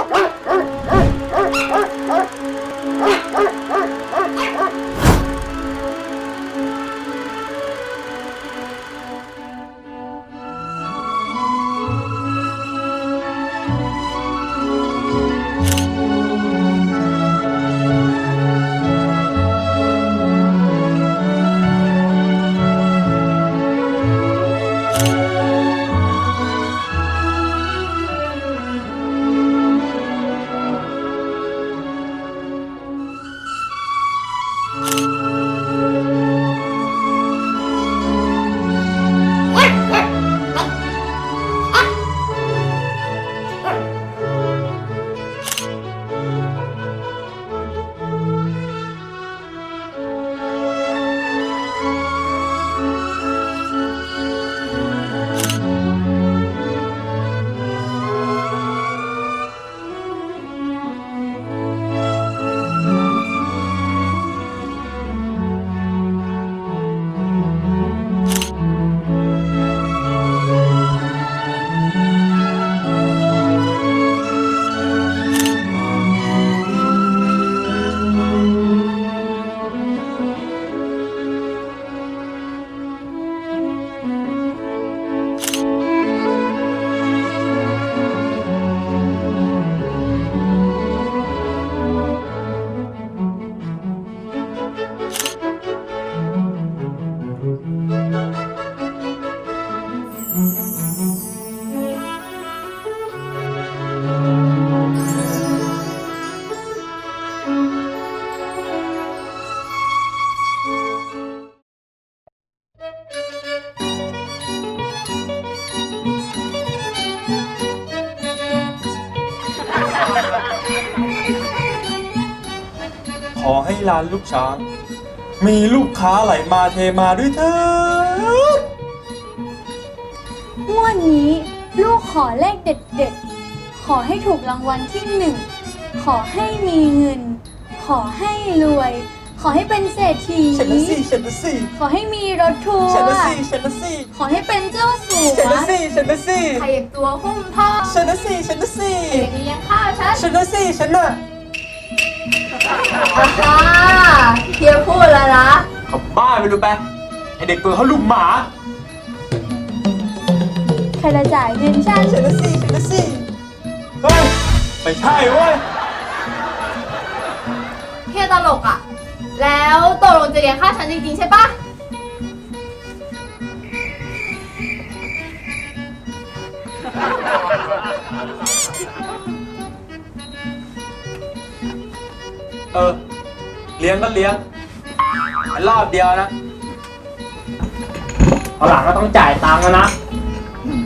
¡Ah! ขอให้ร้านลูกช้าง มีลูกค้าไหลมาเทมาด้วยเถิดงวดนี้ลูกขอเลขเด็ดๆ ขอให้ถูกรางวัลที่หนึ่ง ขอให้มีเงิน ขอให้รวย ขอให้เป็นเศรษฐี ฉันนะสิฉันนะสิขอให้มีรถทัวฉันนะร์สิฉันนะสิขอให้เป็นเจ้าสัวฉันนะสิฉันนะสิใครอยากตัวหุ้มพ่อฉันนะสิฉันนะสิอยากเลี้ยงข้าวฉัน ฉันนะสิฉันน่ะ อ่าฮะเฮียพูดแล้วนะขับบ้าไปดูไปไอเด็กเปิดเขาลูกหมา ใครจะจ่ายเงินฉันฉันนะสิฉันนะสิเฮ้ย ไม่ใช่เว้ย เฮียตลกอะ แล้วตกลงจะเลี้ยงข้าวฉันจริงๆใช่ปะ เลี้ยงก็เลี้ยงแต่รอบเดียวนะเอาหลังก็ต้องจ่ายตังค์แล้วนะ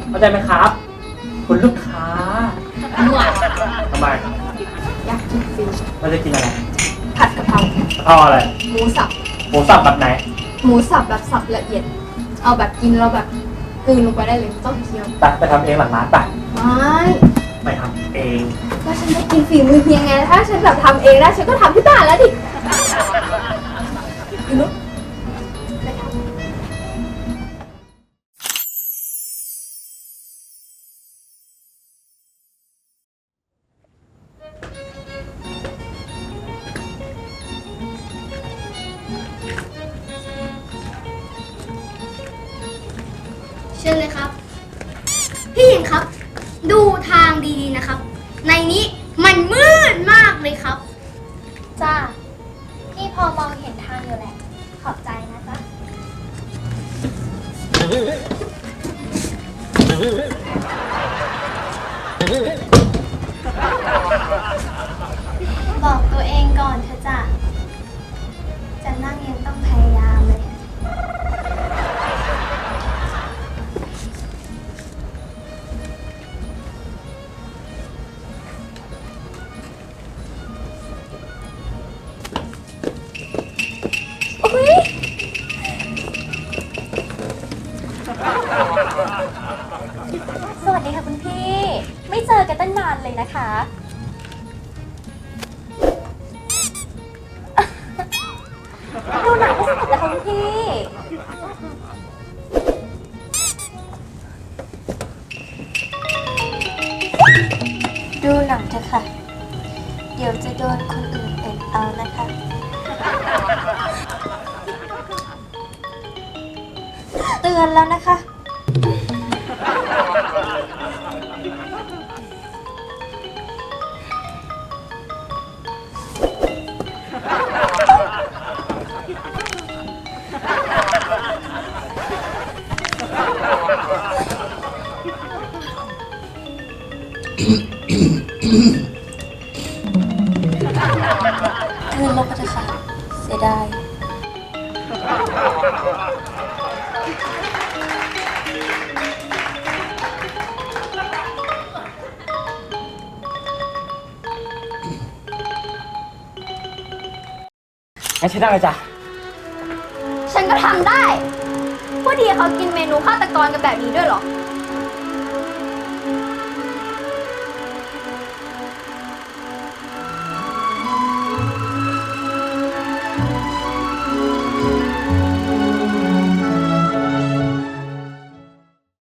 เข้าใจไหมครับ คุณลูกค้าทำไมอยากกินฟิวเราจะกินอะไรผัดกะเพราเอาอะไรหมูสับหมูสับแบบไหน หมูสับแบบสับละเอียด เอาแบบกินแล้วแบบกลืนลงไปได้เลยไม่ต้องเคี้ยวไปไปทำเองหลังร้านไปไม่ ไปทำเองก็ฉันได้กินฝีมือเพียงไงถ้าฉันแบบทำเองได้ฉันก็ทำที่บ้านแล้วดิอีนุ๊กไปทำ เชิญเลยครับ พี่หญิงครับ ดูทาง ดีๆนะครับ ในนี้มันมืดมากเลยครับ จ้า สวัสดีค่ะคุณพี่ ไม่เจอกันตั้งนานเลยนะคะ ดูหนังไม่สนุกแล้วค่ะคุณพี่ ดูหนังเถอะค่ะ เดี๋ยวจะโดนคนอื่นเอ็ดเอานะคะ เตือนแล้วนะคะ คืนลบไปเถอะค่ะ เสียดาย งั้นใช้ได้เลยจ้ะฉันก็ทำได้ ผู้ดีเขากินเมนูฆาตกรกันแบบนี้ด้วยเหรอ